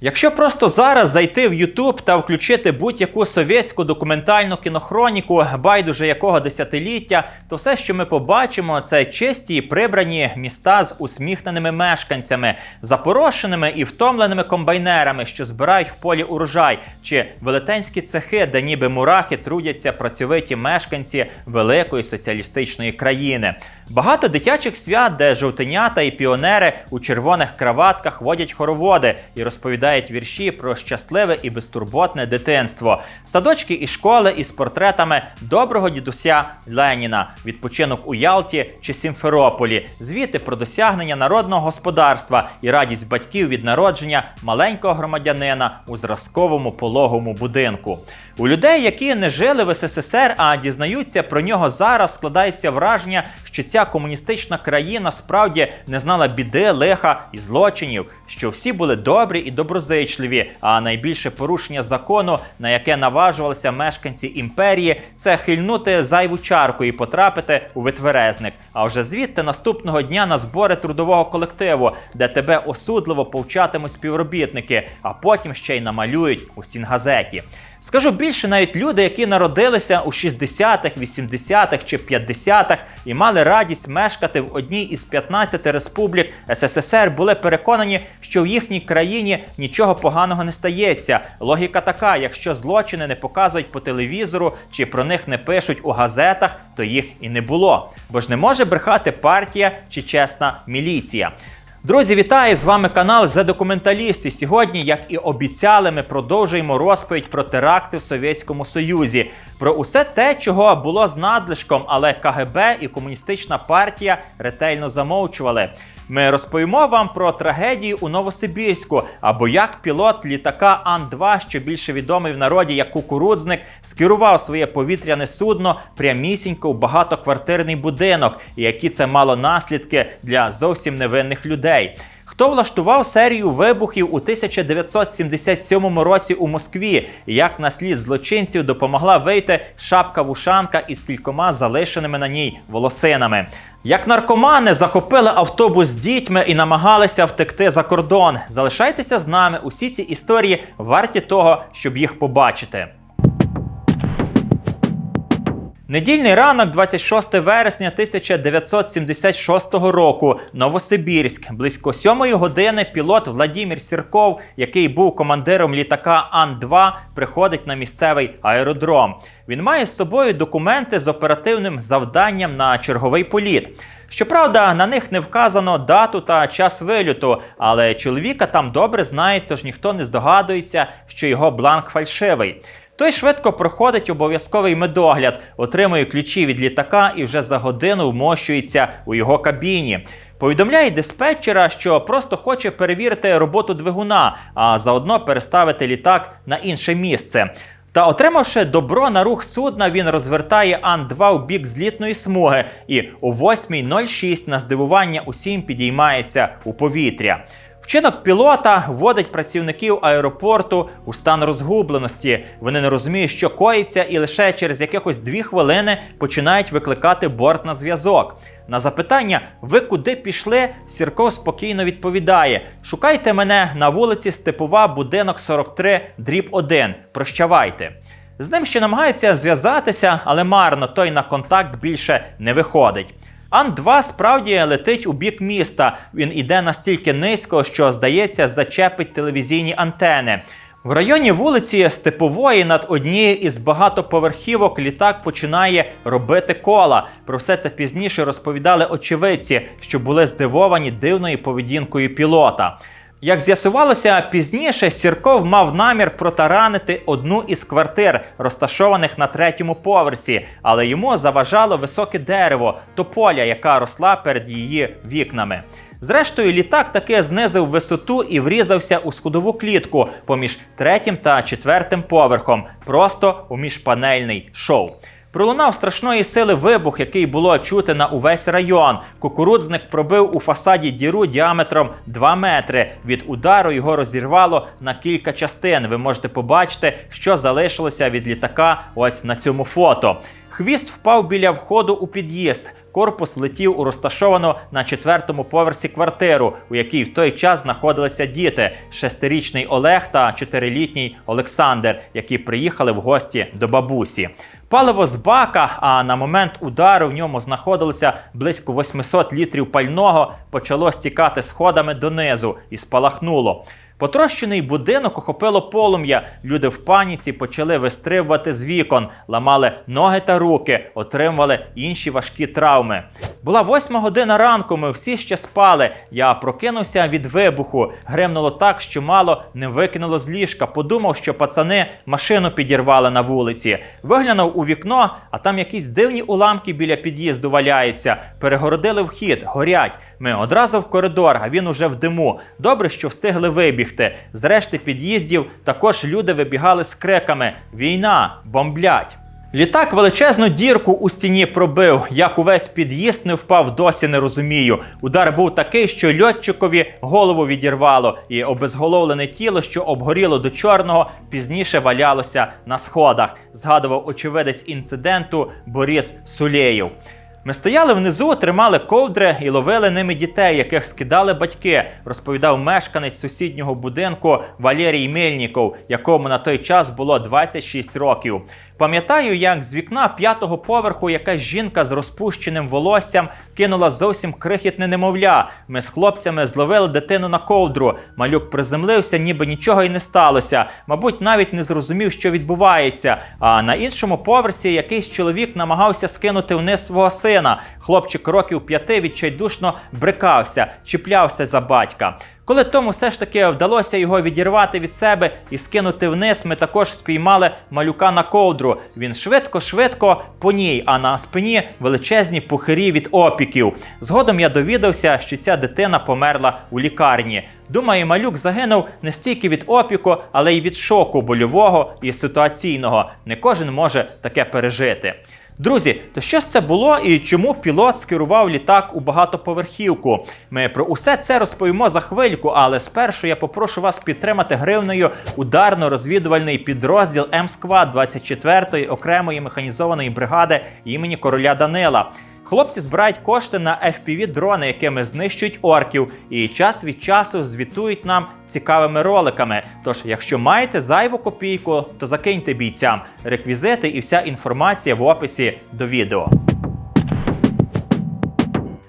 Якщо просто зараз зайти в YouTube та включити будь-яку совєтську документальну кінохроніку, байдуже якого десятиліття, то все, що ми побачимо, це чисті і прибрані міста з усміхненими мешканцями, запорошеними і втомленими комбайнерами, що збирають в полі урожай, чи велетенські цехи, де ніби мурахи трудяться працьовиті мешканці великої соціалістичної країни. Багато дитячих свят, де жовтенята і піонери у червоних краватках водять хороводи і розповідають вірші про щасливе і безтурботне дитинство, садочки і школи із портретами доброго дідуся Леніна, відпочинок у Ялті чи Сімферополі, звіти про досягнення народного господарства і радість батьків від народження маленького громадянина у зразковому пологому будинку. У людей, які не жили в СССР, а дізнаються про нього зараз, складається враження, що ця комуністична країна справді не знала біди, лиха і злочинів, що всі були добрі і доброзичливі. А найбільше порушення закону, на яке наважувалися мешканці імперії, це хильнути зайву чарку і потрапити у витверезник. А вже звідти наступного дня на збори трудового колективу, де тебе осудливо повчатимуть співробітники, а потім ще й намалюють у стінгазеті. Скажу більше, навіть люди, які народилися у 60-х, 80-х чи 50-х і мали радість мешкати в одній із 15 республік СССР, були переконані, що в їхній країні нічого поганого не стається. Логіка така: якщо злочини не показують по телевізору чи про них не пишуть у газетах, то їх і не було. Бо ж не може брехати партія чи чесна міліція. Друзі, вітаю! З вами канал «The Документаліст». І сьогодні, як і обіцяли, ми продовжуємо розповідь про теракти в Совєтському Союзі, про усе те, чого було з надлишком, але КГБ і комуністична партія ретельно замовчували. Ми розповімо вам про трагедію у Новосибірську, або як пілот літака Ан-2, що більше відомий в народі як кукурудзник, скерував своє повітряне судно прямісінько в багатоквартирний будинок, і які це мало наслідки для зовсім невинних людей. Хто влаштував серію вибухів у 1977 році у Москві? Як на слід злочинців допомогла вийти шапка вушанка із кількома залишеними на ній волосинами? Як наркомани захопили автобус з дітьми і намагалися втекти за кордон. Залишайтеся з нами. Усі ці історії варті того, щоб їх побачити. Недільний ранок, 26 вересня 1976 року, Новосибірськ. Близько сьомої години пілот Владімір Сірков, який був командиром літака Ан-2, приходить на місцевий аеродром. Він має з собою документи з оперативним завданням на черговий політ. Щоправда, на них не вказано дату та час вильоту, але чоловіка там добре знають, тож ніхто не здогадується, що його бланк фальшивий. Той швидко проходить обов'язковий медогляд, отримує ключі від літака і вже за годину вмощується у його кабіні. Повідомляє диспетчера, що просто хоче перевірити роботу двигуна, а заодно переставити літак на інше місце. Та отримавши добро на рух судна, він розвертає Ан-2 у бік злітної смуги і о 8.06 на здивування усім підіймається у повітря. Вчинок пілота вводить працівників аеропорту у стан розгубленості. Вони не розуміють, що коїться, і лише через якихось дві хвилини починають викликати борт на зв'язок. На запитання, ви куди пішли? Сірков спокійно відповідає: Шукайте мене на вулиці Степова, будинок 43, дріб 1. Прощавайте. З ним ще намагаються зв'язатися, але марно той на контакт більше не виходить. Ан-2 справді летить у бік міста. Він іде настільки низько, що, здається, зачепить телевізійні антени. В районі вулиці Степової над однією із багатоповерхівок літак починає робити кола. Про все це пізніше розповідали очевидці, що були здивовані дивною поведінкою пілота. Як з'ясувалося пізніше, Сірков мав намір протаранити одну із квартир, розташованих на третьому поверсі, але йому заважало високе дерево, тополя, яка росла перед її вікнами. Зрештою, літак таки знизив висоту і врізався у сходову клітку поміж третім та четвертим поверхом, просто у міжпанельний шоу. Пролунав страшної сили вибух, який було чути на увесь район. Кукурудзник пробив у фасаді діру діаметром 2 метри. Від удару його розірвало на кілька частин. Ви можете побачити, що залишилося від літака ось на цьому фото. Хвіст впав біля входу у під'їзд. Корпус летів у розташовану на четвертому поверсі квартиру, у якій в той час знаходилися діти: шестирічний Олег та чотирилітній Олександр, які приїхали в гості до бабусі. Паливо з бака, а на момент удару в ньому знаходилося близько 800 літрів пального, почало стікати сходами донизу і спалахнуло. Потрощений будинок охопило полум'я. Люди в паніці почали вистрибувати з вікон, ламали ноги та руки, отримували інші важкі травми. Була восьма година ранку. Ми всі ще спали. Я прокинувся від вибуху. Гримнуло так, що мало не викинуло з ліжка. Подумав, що пацани машину підірвали на вулиці. Виглянув у вікно, а там якісь дивні уламки біля під'їзду валяються. Перегородили вхід, горять. Ми одразу в коридор, а він уже в диму. Добре, що встигли вибігти. З решти під'їздів також люди вибігали з криками: Війна, бомблять. Літак величезну дірку у стіні пробив. Як увесь під'їзд не впав, досі не розумію. Удар був такий, що льотчикові голову відірвало, і обезголовлене тіло, що обгоріло до чорного, пізніше валялося на сходах. Згадував очевидець інциденту Борис Сулєєв. Ми стояли внизу, тримали ковдри і ловили ними дітей, яких скидали батьки, розповідав мешканець сусіднього будинку Валерій Мельніков, якому на той час було 26 років. Пам'ятаю, як з вікна п'ятого поверху якась жінка з розпущеним волоссям кинула зовсім крихітне немовля. Ми з хлопцями зловили дитину на ковдру. Малюк приземлився, ніби нічого й не сталося. Мабуть, навіть не зрозумів, що відбувається. А на іншому поверсі якийсь чоловік намагався скинути вниз свого сина. Хлопчик років п'яти відчайдушно брикався, чіплявся за батька. Коли тому все ж таки вдалося його відірвати від себе і скинути вниз, ми також спіймали малюка на ковдру. Він швидко-швидко по ній, а на спині величезні пухирі від опіків. Згодом я довідався, що ця дитина померла у лікарні. Думаю, малюк загинув не стільки від опіку, але й від шоку больового і ситуаційного. Не кожен може таке пережити. Друзі, то що ж це було і чому пілот скерував літак у багатоповерхівку? Ми про усе це розповімо за хвильку, але спершу я попрошу вас підтримати гривнею ударно-розвідувальний підрозділ М-Сквад 24-ї окремої механізованої бригади імені короля Данила. Хлопці збирають кошти на fpv дрони, якими знищують орків, і час від часу звітують нам цікавими роликами. Тож, якщо маєте зайву копійку, то закиньте бійцям реквізити і вся інформація в описі до відео.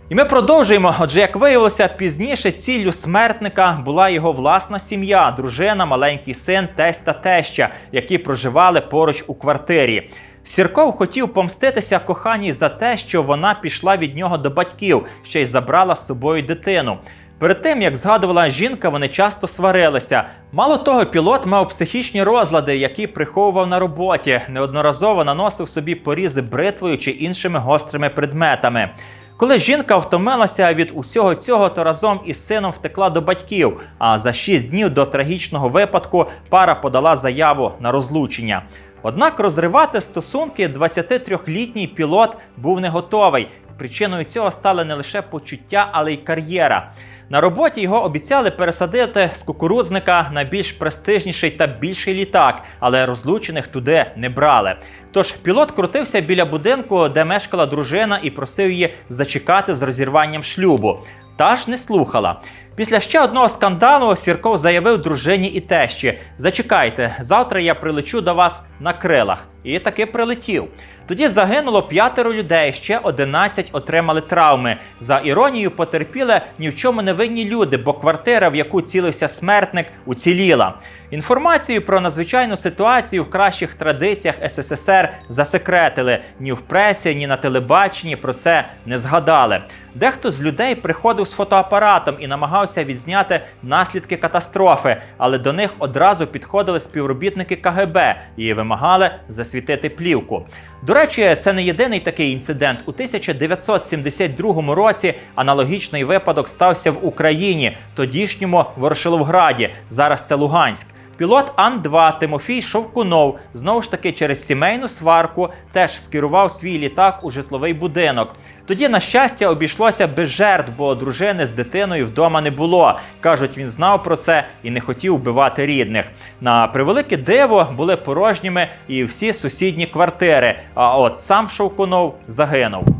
І ми продовжуємо. Отже, як виявилося, пізніше ціллю смертника була його власна сім'я, дружина, маленький син, тесть та теща, які проживали поруч у квартирі. Сірков хотів помститися коханій за те, що вона пішла від нього до батьків, ще й забрала з собою дитину. Перед тим як згадувала жінка, вони часто сварилися. Мало того, пілот мав психічні розлади, які приховував на роботі, неодноразово наносив собі порізи бритвою чи іншими гострими предметами. Коли жінка втомилася від усього цього, то разом із сином втекла до батьків. А за 6 днів до трагічного випадку пара подала заяву на розлучення. Однак розривати стосунки 23-літній пілот був не готовий. Причиною цього стали не лише почуття, але й кар'єра. На роботі його обіцяли пересадити з кукурудзника на більш престижніший та більший літак, але розлучених туди не брали. Тож пілот крутився біля будинку, де мешкала дружина, і просив її зачекати з розірванням шлюбу. Та ж не слухала. Після ще одного скандалу Сірков заявив дружині і тещі: Зачекайте, завтра я прилечу до вас на крилах. І таки прилетів. Тоді загинуло п'ятеро людей, ще 11 отримали травми. За іронією потерпіли ні в чому не винні люди, бо квартира, в яку цілився смертник, уціліла. Інформацію про надзвичайну ситуацію в кращих традиціях СССР засекретили. Ні в пресі, ні на телебаченні про це не згадали. Дехто з людей приходив з фотоапаратом і намагався відзняти наслідки катастрофи, але до них одразу підходили співробітники КГБ і вимагали засвітити плівку. До речі, це не єдиний такий інцидент. У 1972 році аналогічний випадок стався в Україні, тодішньому Ворошиловграді. Зараз це Луганськ. Пілот Ан-2 Тимофій Шовкунов знову ж таки через сімейну сварку теж скерував свій літак у житловий будинок. Тоді, на щастя, обійшлося без жертв, бо дружини з дитиною вдома не було. Кажуть, він знав про це і не хотів вбивати рідних. На превелике диво були порожніми і всі сусідні квартири. А от сам Шовкунов загинув.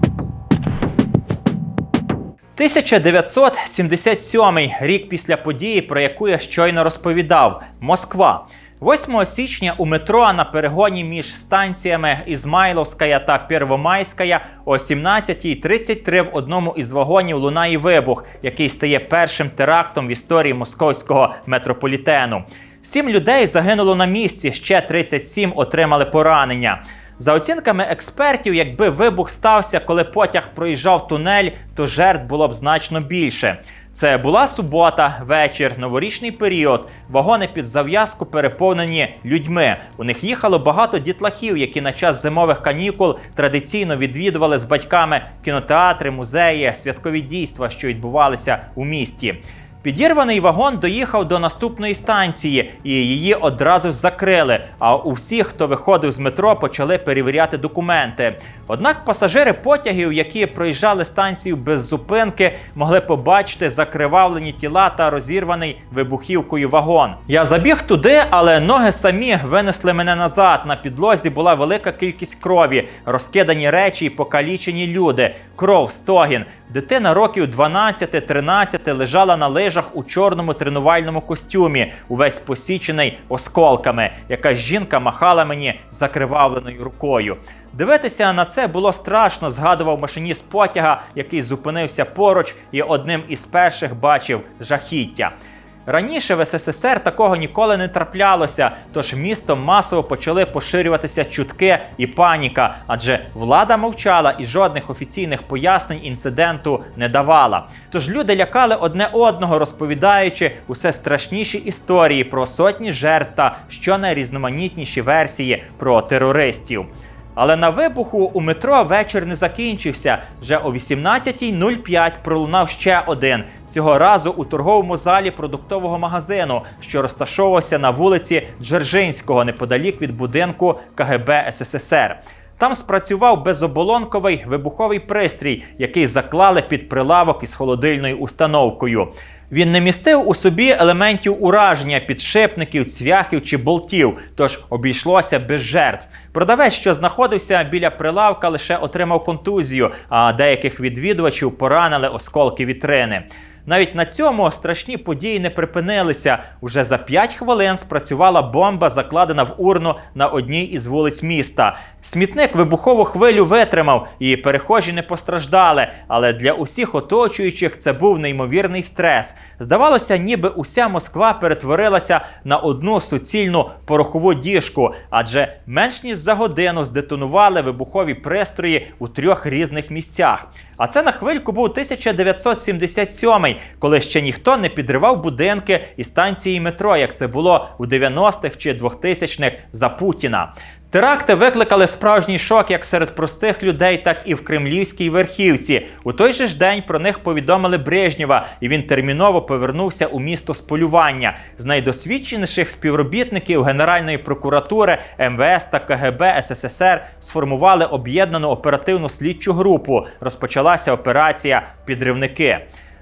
1977 рік після події, про яку я щойно розповідав, Москва. 8 січня у метро на перегоні між станціями Ізмайловська та Первомайська о 17.33 в одному із вагонів лунає вибух, який стає першим терактом в історії московського метрополітену. Сім людей загинуло на місці, ще 37 отримали поранення. За оцінками експертів, якби вибух стався, коли потяг проїжджав тунель, то жертв було б значно більше. Це була субота, вечір, новорічний період. Вагони під зав'язку переповнені людьми. У них їхало багато дітлахів, які на час зимових канікул традиційно відвідували з батьками кінотеатри, музеї, святкові дійства, що відбувалися у місті. Підірваний вагон доїхав до наступної станції, і її одразу ж закрили. А у всіх, хто виходив з метро, почали перевіряти документи. Однак пасажири потягів, які проїжджали станцію без зупинки, могли побачити закривавлені тіла та розірваний вибухівкою вагон. Я забіг туди, але ноги самі винесли мене назад. На підлозі була велика кількість крові, розкидані речі і покалічені люди. Кров, стогін. Дитина років 12-13 лежала на лижах у чорному тренувальному костюмі, увесь посічений осколками. Якась жінка махала мені закривавленою рукою. Дивитися на це було страшно, згадував машиніст потяга, який зупинився поруч і одним із перших бачив жахіття. Раніше в СССР такого ніколи не траплялося, тож містом масово почали поширюватися чутки і паніка, адже влада мовчала і жодних офіційних пояснень інциденту не давала. Тож люди лякали одне одного, розповідаючи усе страшніші історії про сотні жертв та щонайрізноманітніші версії про терористів. Але на вибуху у метро вечір не закінчився. Вже о 18.05 пролунав ще один. Цього разу у торговому залі продуктового магазину, що розташовувався на вулиці Джержинського, неподалік від будинку КГБ СССР. Там спрацював безоболонковий вибуховий пристрій, який заклали під прилавок із холодильною установкою. Він не містив у собі елементів ураження, підшипників, цвяхів чи болтів, тож обійшлося без жертв. Продавець, що знаходився біля прилавка, лише отримав контузію, а деяких відвідувачів поранили осколки вітрини. Навіть на цьому страшні події не припинилися. Уже за 5 хвилин спрацювала бомба, закладена в урну на одній із вулиць міста. Смітник вибухову хвилю витримав, і перехожі не постраждали. Але для усіх оточуючих це був неймовірний стрес. Здавалося, ніби уся Москва перетворилася на одну суцільну порохову діжку, адже менш ніж за годину здетонували вибухові пристрої у трьох різних місцях. А це на хвильку був 1977 коли ще ніхто не підривав будинки і станції метро, як це було у 90-х чи 2000-х за Путіна. Теракти викликали справжній шок як серед простих людей, так і в кремлівській верхівці. У той же ж день про них повідомили Брежнєва, і він терміново повернувся у місто з полювання. З найдосвідченіших співробітників Генеральної прокуратури, МВС та КГБ СССР сформували об'єднану оперативну слідчу групу. Розпочалася операція Підривники.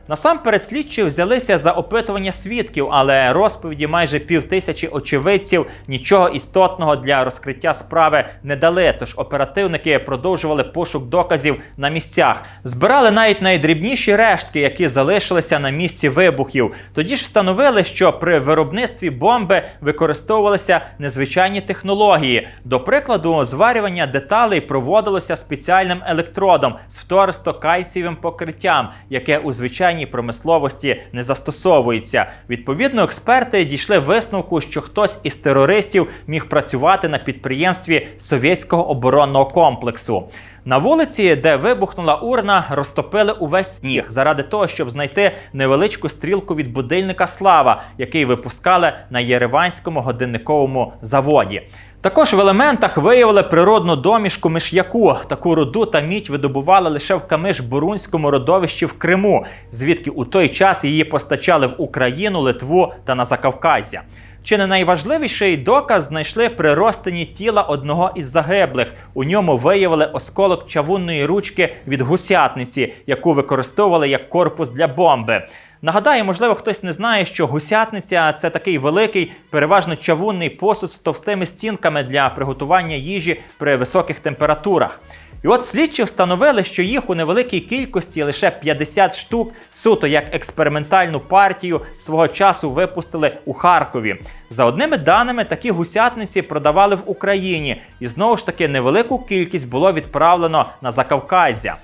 Насамперед слідчі взялися за опитування свідків, але розповіді майже півтисячі очевидців нічого істотного для розкриття справи не дали. Тож оперативники продовжували пошук доказів на місцях, збирали навіть найдрібніші рештки, які залишилися на місці вибухів. Тоді ж встановили, що при виробництві бомби використовувалися незвичайні технології. До прикладу, зварювання деталей проводилося спеціальним електродом з фтористо-кальцієвим покриттям, яке у звичайній звичайній промисловості не застосовується. Відповідно, експерти дійшли висновку, що хтось із терористів міг працювати на підприємстві совєтського оборонного комплексу. На вулиці, де вибухнула урна, розтопили увесь сніг заради того, щоб знайти невеличку стрілку від будильника Слава, який випускали на Єреванському годинниковому заводі. Також в елементах виявили природну домішку миш'яку. Таку руду та мідь видобували лише в Камиш-Бурунському родовищі в Криму, звідки у той час її постачали в Україну, Литву та на Закавказя. Чи не найважливіший доказ знайшли при розтині тіла одного із загиблих? У ньому виявили осколок чавунної ручки від гусятниці, яку використовували як корпус для бомби. Нагадаю, можливо, хтось не знає, що гусятниця це такий великий, переважно чавунний посуд з товстими стінками для приготування їжі при високих температурах. І от слідчі встановили, що їх у невеликій кількості лише 50 штук суто як експериментальну партію свого часу випустили у Харкові. За одними даними, такі гусятниці продавали в Україні, і знову ж таки невелику кількість було відправлено на Закавказя.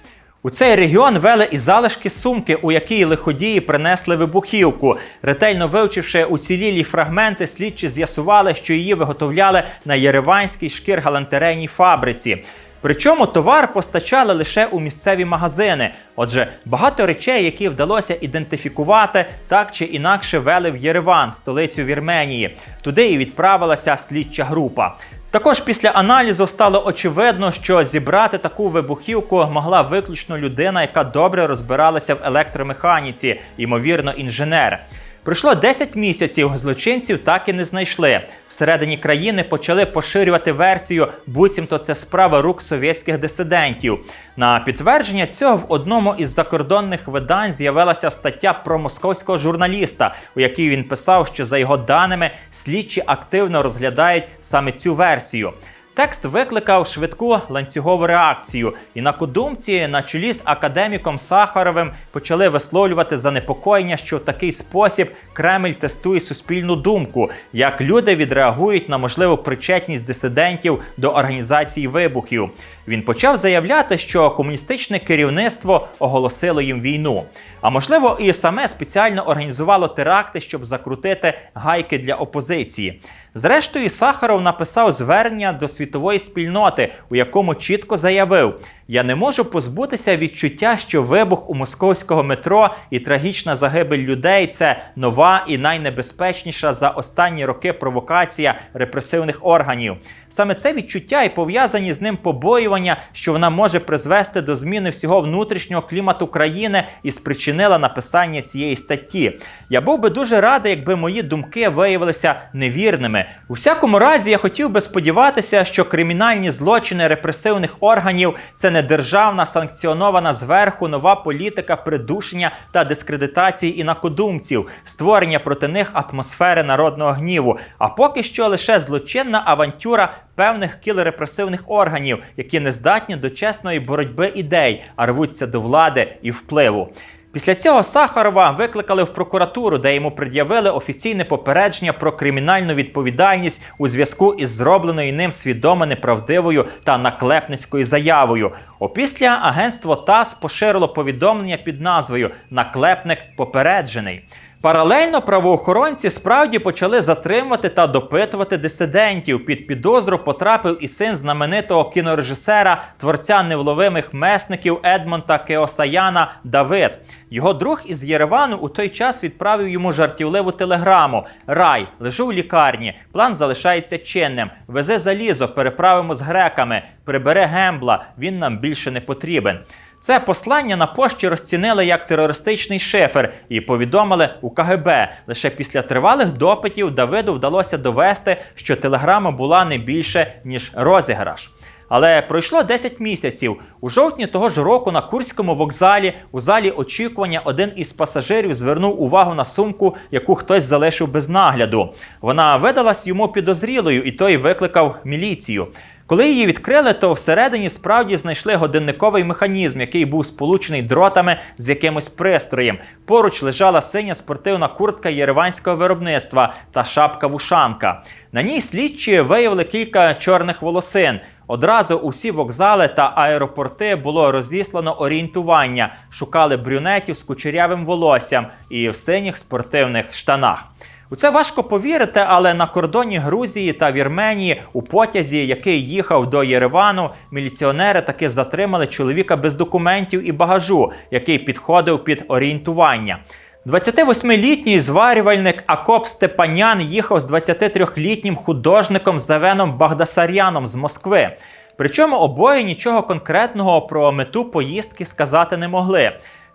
У цей регіон вели і залишки сумки, у якій лиходії принесли вибухівку. Ретельно вивчивши уцілілі фрагменти, слідчі з'ясували, що її виготовляли на Єреванській шкір-галантерейній фабриці. Причому товар постачали лише у місцеві магазини. Отже, багато речей, які вдалося ідентифікувати, так чи інакше вели в Єреван, столицю Вірменії. Туди і відправилася слідча група. Також після аналізу стало очевидно, що зібрати таку вибухівку могла виключно людина, яка добре розбиралася в електромеханіці, ймовірно, інженер. Пройшло 10 місяців, злочинців так і не знайшли. Всередині країни почали поширювати версію, буцімто це справа рук совєтських дисидентів. На підтвердження цього в одному із закордонних видань з'явилася стаття про московського журналіста, у якій він писав, що за його даними слідчі активно розглядають саме цю версію. Текст викликав швидку ланцюгову реакцію, і на кудумці на чолі з академіком Сахаровим почали висловлювати занепокоєння, що в такий спосіб Кремль тестує суспільну думку, як люди відреагують на можливу причетність дисидентів до організації вибухів. Він почав заявляти, що комуністичне керівництво оголосило їм війну. А можливо, і саме спеціально організувало теракти, щоб закрутити гайки для опозиції. Зрештою, Сахаров написав звернення до світової спільноти, у якому чітко заявив: я не можу позбутися відчуття, що вибух у московського метро і трагічна загибель людей це нова і найнебезпечніша за останні роки провокація репресивних органів. Саме це відчуття і пов'язані з ним побоювання, що вона може призвести до зміни всього внутрішнього клімату країни і спричинила написання цієї статті. Я був би дуже радий, якби мої думки виявилися невірними. У всякому разі, я хотів би сподіватися, що кримінальні злочини репресивних органів це не державна санкціонована зверху нова політика придушення та дискредитації інакодумців, створення проти них атмосфери народного гніву. А поки що лише злочинна авантюра певних кілерепресивних органів, які не здатні до чесної боротьби ідей, а рвуться до влади і впливу. Після цього Сахарова викликали в прокуратуру, де йому пред'явили офіційне попередження про кримінальну відповідальність у зв'язку із зробленою ним свідомо неправдивою та наклепницькою заявою. Опісля агентство ТАСС поширило повідомлення під назвою Наклепник попереджений. Паралельно правоохоронці справді почали затримувати та допитувати дисидентів. Під підозру потрапив і син знаменитого кінорежисера, творця невловимих месників Едмонта Кеосаяна Давид. Його друг із Єревану у той час відправив йому жартівливу телеграму: Рай, лежу в лікарні. План залишається чинним. Везе залізо, переправимо з греками. Прибере гембла. Він нам більше не потрібен. Це послання на пошті розцінили як терористичний шифер і повідомили у КГБ. Лише після тривалих допитів Давиду вдалося довести, що телеграма була не більше ніж розіграш. Але пройшло 10 місяців. У жовтні того ж року на Курському вокзалі у залі очікування один із пасажирів звернув увагу на сумку, яку хтось залишив без нагляду. Вона видалась йому підозрілою, і той викликав міліцію. Коли її відкрили, то всередині справді знайшли годинниковий механізм, який був сполучений дротами з якимось пристроєм. Поруч лежала синя спортивна куртка єреванського виробництва та шапка-вушанка. На ній слідчі виявили кілька чорних волосин. Одразу усі вокзали та аеропорти було розіслано орієнтування, шукали брюнетів з кучерявим волоссям і в синіх спортивних штанах. У це важко повірити, але на кордоні Грузії та Вірменії у потязі, який їхав до Єревану, міліціонери таки затримали чоловіка без документів і багажу, який підходив під орієнтування. 28-літній зварювальник Акоп Степанян їхав з 23-літнім художником Завеном Багдасаряном з Москви. Причому обоє нічого конкретного про мету поїздки сказати не могли.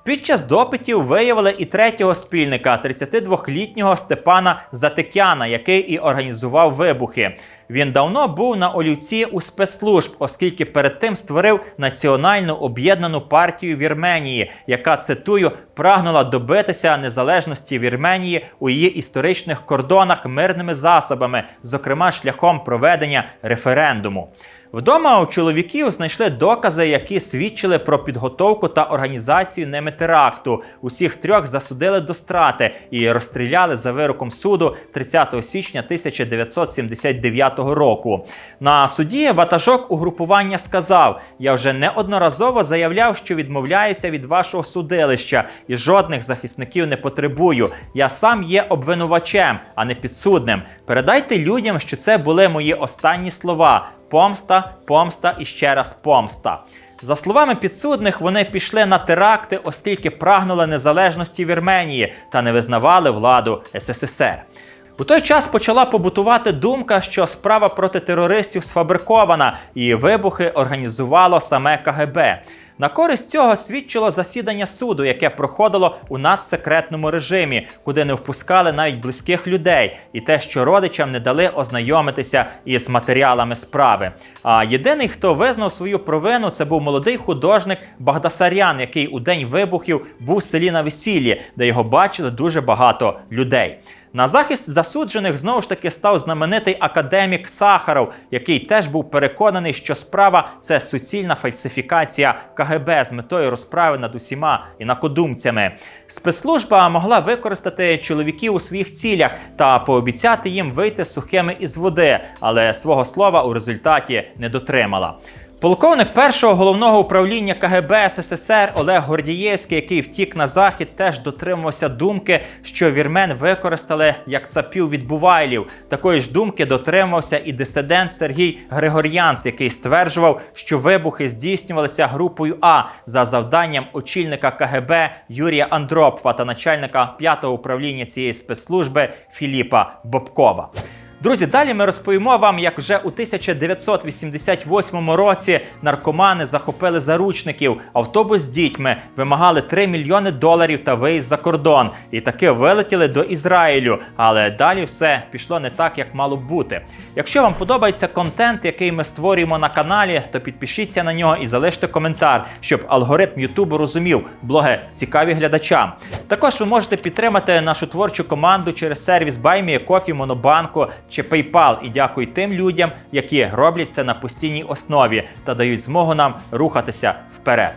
Під час допитів виявили і третього спільника, 32-літнього Степана Затикяна, який і організував вибухи. Він давно був на олівці у спецслужб, оскільки перед тим створив національну об'єднану партію Вірменії, яка цитую прагнула добитися незалежності Вірменії у її історичних кордонах мирними засобами, зокрема шляхом проведення референдуму. Вдома у чоловіків знайшли докази, які свідчили про підготовку та організацію ними теракту. Усіх трьох засудили до страти і розстріляли за вироком суду 30 січня 1979 року. На суді ватажок угрупування сказав: Я вже неодноразово заявляв, що відмовляюся від вашого судилища і жодних захисників не потребую. Я сам є обвинувачем, а не підсудним. Передайте людям, що це були мої останні слова. Помста, помста і ще раз помста. За словами підсудних, вони пішли на теракти, оскільки прагнули незалежності Вірменії та не визнавали владу СССР. У той час почала побутувати думка, що справа проти терористів сфабрикована, і вибухи організувало саме КГБ. На користь цього свідчило засідання суду, яке проходило у надсекретному режимі, куди не впускали навіть близьких людей, і те, що родичам не дали ознайомитися із матеріалами справи. А єдиний, хто визнав свою провину, це був молодий художник Багдасарян, який у день вибухів був в селі на весіллі, де його бачили дуже багато людей. На захист засуджених знову ж таки став знаменитий академік Сахаров, який теж був переконаний, що справа це суцільна фальсифікація КГБ з метою розправи над усіма інакодумцями. Спецслужба могла використати чоловіків у своїх цілях та пообіцяти їм вийти сухими із води, але свого слова у результаті не дотримала. Полковник першого головного управління КГБ СССР Олег Гордієвський, який втік на захід, теж дотримувався думки, що вірмен використали як цапів від бувайлів. Такої ж думки дотримувався і дисидент Сергій Григор'янц, який стверджував, що вибухи здійснювалися групою А за завданням очільника КГБ Юрія Андропфа та начальника п'ятого управління цієї спецслужби Філіпа Бобкова. Друзі, далі ми розповімо вам, як вже у 1988 році наркомани захопили заручників, автобус з дітьми вимагали 3 мільйони доларів та виїзд за кордон. І таки вилетіли до Ізраїлю. Але далі все пішло не так, як мало бути. Якщо вам подобається контент, який ми створюємо на каналі, то підпишіться на нього і залиште коментар, щоб алгоритм Ютубу розумів, блоги цікаві глядачам. Також ви можете підтримати нашу творчу команду через сервіс BuyMeACoffee, Монобанку чи PayPal. І дякую тим людям, які роблять це на постійній основі та дають змогу нам рухатися вперед.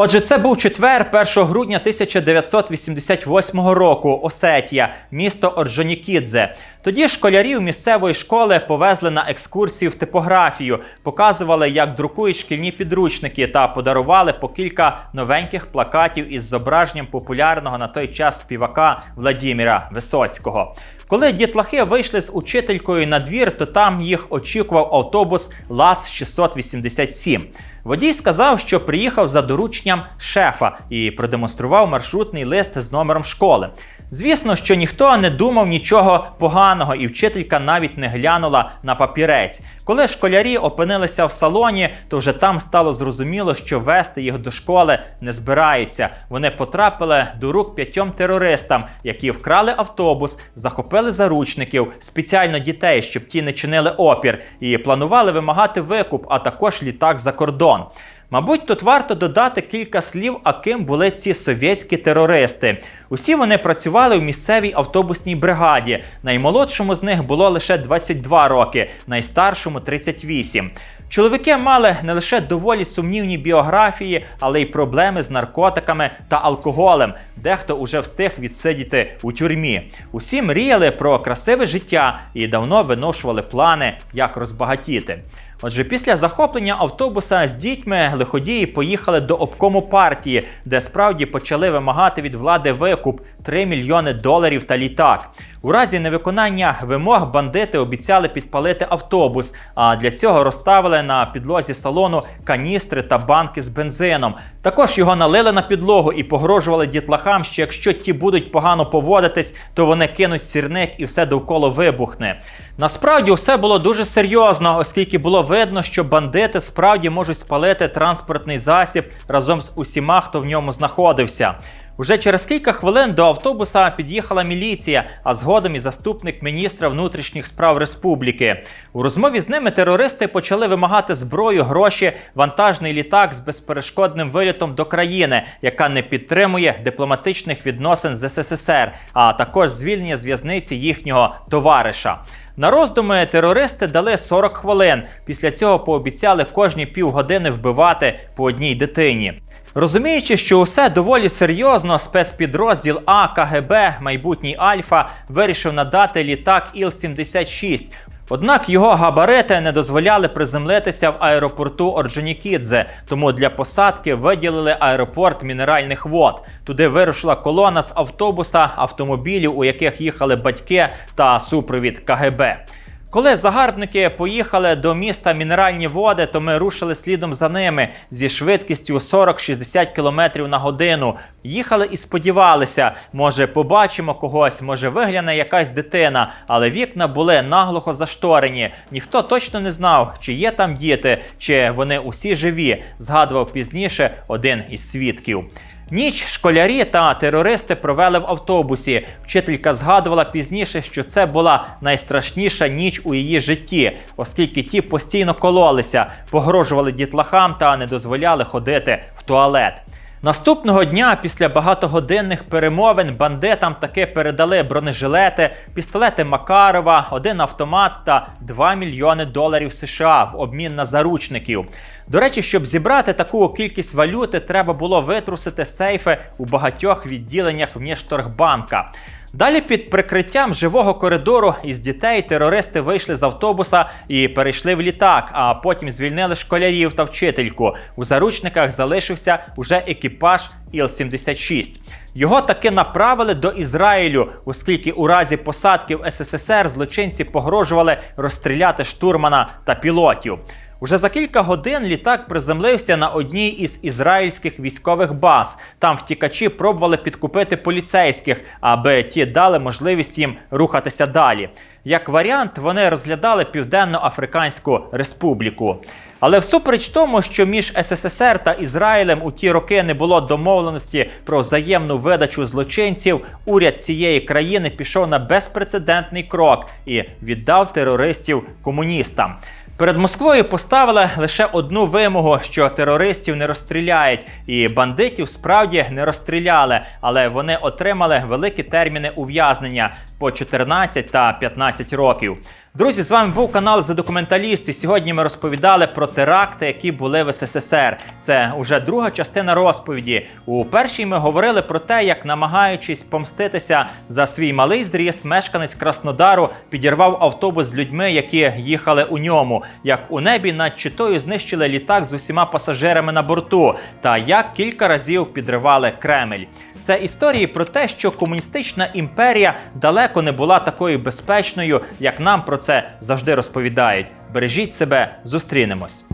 Отже, це був четвер, 1 грудня 1988 року. Осетія, місто Орджонікідзе. Тоді школярів місцевої школи повезли на екскурсію в типографію, показували, як друкують шкільні підручники, та подарували по кілька новеньких плакатів із зображенням популярного на той час співака Владіміра Висоцького. Коли дітлахи вийшли з учителькою на двір, то там їх очікував автобус ЛАЗ 687. Водій сказав, що приїхав за дорученням шефа і продемонстрував маршрутний лист з номером школи. Звісно, що ніхто не думав нічого поганого, і вчителька навіть не глянула на папірець. Коли школярі опинилися в салоні, то вже там стало зрозуміло, що вести їх до школи не збираються. Вони потрапили до рук п'ятьом терористам, які вкрали автобус, захопили заручників, спеціально дітей, щоб ті не чинили опір, і планували вимагати викуп, а також літак за кордон. Мабуть, тут варто додати кілька слів, а ким були ці совєтські терористи. Усі вони працювали в місцевій автобусній бригаді. Наймолодшому з них було лише 22 роки, найстаршому 38. Чоловіки мали не лише доволі сумнівні біографії, але й проблеми з наркотиками та алкоголем. Дехто уже встиг відсидіти у тюрмі. Усі мріяли про красиве життя і давно виношували плани, як розбагатіти. Отже, після захоплення автобуса з дітьми лиходії поїхали до обкому партії, де справді почали вимагати від влади викуп 3 мільйони доларів та літак. У разі невиконання вимог бандити обіцяли підпалити автобус, а для цього розставили на підлозі салону каністри та банки з бензином. Також його налили на підлогу і погрожували дітлахам, що якщо ті будуть погано поводитись, то вони кинуть сірник і все довкола вибухне. Насправді все було дуже серйозно, оскільки було видно, що бандити справді можуть спалити транспортний засіб разом з усіма, хто в ньому знаходився. Уже через кілька хвилин до автобуса під'їхала міліція, а згодом і заступник міністра внутрішніх справ республіки. У розмові з ними терористи почали вимагати зброю, гроші, вантажний літак з безперешкодним вилітом до країни, яка не підтримує дипломатичних відносин з СССР, а також звільнення з в'язниці їхнього товариша. На роздуми терористи дали 40 хвилин. Після цього пообіцяли кожні півгодини вбивати по одній дитині. Розуміючи, що усе доволі серйозно, спецпідрозділ А КГБ, майбутній Альфа, вирішив надати літак Іл-76. Однак його габарити не дозволяли приземлитися в аеропорту Орджонікідзе, тому для посадки виділили аеропорт мінеральних вод. Туди вирушила колона з автобуса, автомобілів, у яких їхали батьки та супровід КГБ. Коли загарбники поїхали до міста Мінеральні води, то ми рушили слідом за ними зі швидкістю 40-60 км на годину. Їхали і сподівалися, може побачимо когось, може вигляне якась дитина, але вікна були наглухо зашторені. Ніхто точно не знав, чи є там діти, чи вони усі живі. Згадував пізніше один із свідків. Ніч школярі та терористи провели в автобусі. Вчителька згадувала пізніше, що це була найстрашніша ніч у її житті, оскільки ті постійно кололися, погрожували дітлахам та не дозволяли ходити в туалет. Наступного дня, після багатогодинних перемовин, бандитам таки передали бронежилети, пістолети Макарова, один автомат та 2 мільйони доларів США в обмін на заручників. До речі, щоб зібрати таку кількість валюти, треба було витрусити сейфи у багатьох відділеннях Внішторгбанка. Далі під прикриттям живого коридору із дітей терористи вийшли з автобуса і перейшли в літак, а потім звільнили школярів та вчительку. У заручниках залишився уже екіпаж Іл-76. Його таки направили до Ізраїлю, оскільки у разі посадки в СССР злочинці погрожували розстріляти штурмана та пілотів. Уже за кілька годин літак приземлився на одній із ізраїльських військових баз. Там втікачі пробували підкупити поліцейських, аби ті дали можливість їм рухатися далі. Як варіант, вони розглядали Південно-Африканську Республіку. Але всупереч тому, що між СССР та Ізраїлем у ті роки не було домовленості про взаємну видачу злочинців, уряд цієї країни пішов на безпрецедентний крок і віддав терористів комуністам. Перед Москвою поставили лише одну вимогу, що терористів не розстріляють, і бандитів справді не розстріляли, але вони отримали великі терміни ув'язнення по 14 та 15 років. Друзі, з вами був канал «За документаліст» і Сьогодні ми розповідали про теракти, які були в СССР. Це вже друга частина розповіді. У першій ми говорили про те, як намагаючись помститися за свій малий зріст, мешканець Краснодару підірвав автобус з людьми, які їхали у ньому. Як у небі над читою знищили літак з усіма пасажирами на борту, та як кілька разів підривали Кремль. Це історії про те, що комуністична імперія далеко не була такою безпечною, як нам про це завжди розповідають. Бережіть себе, зустрінемось.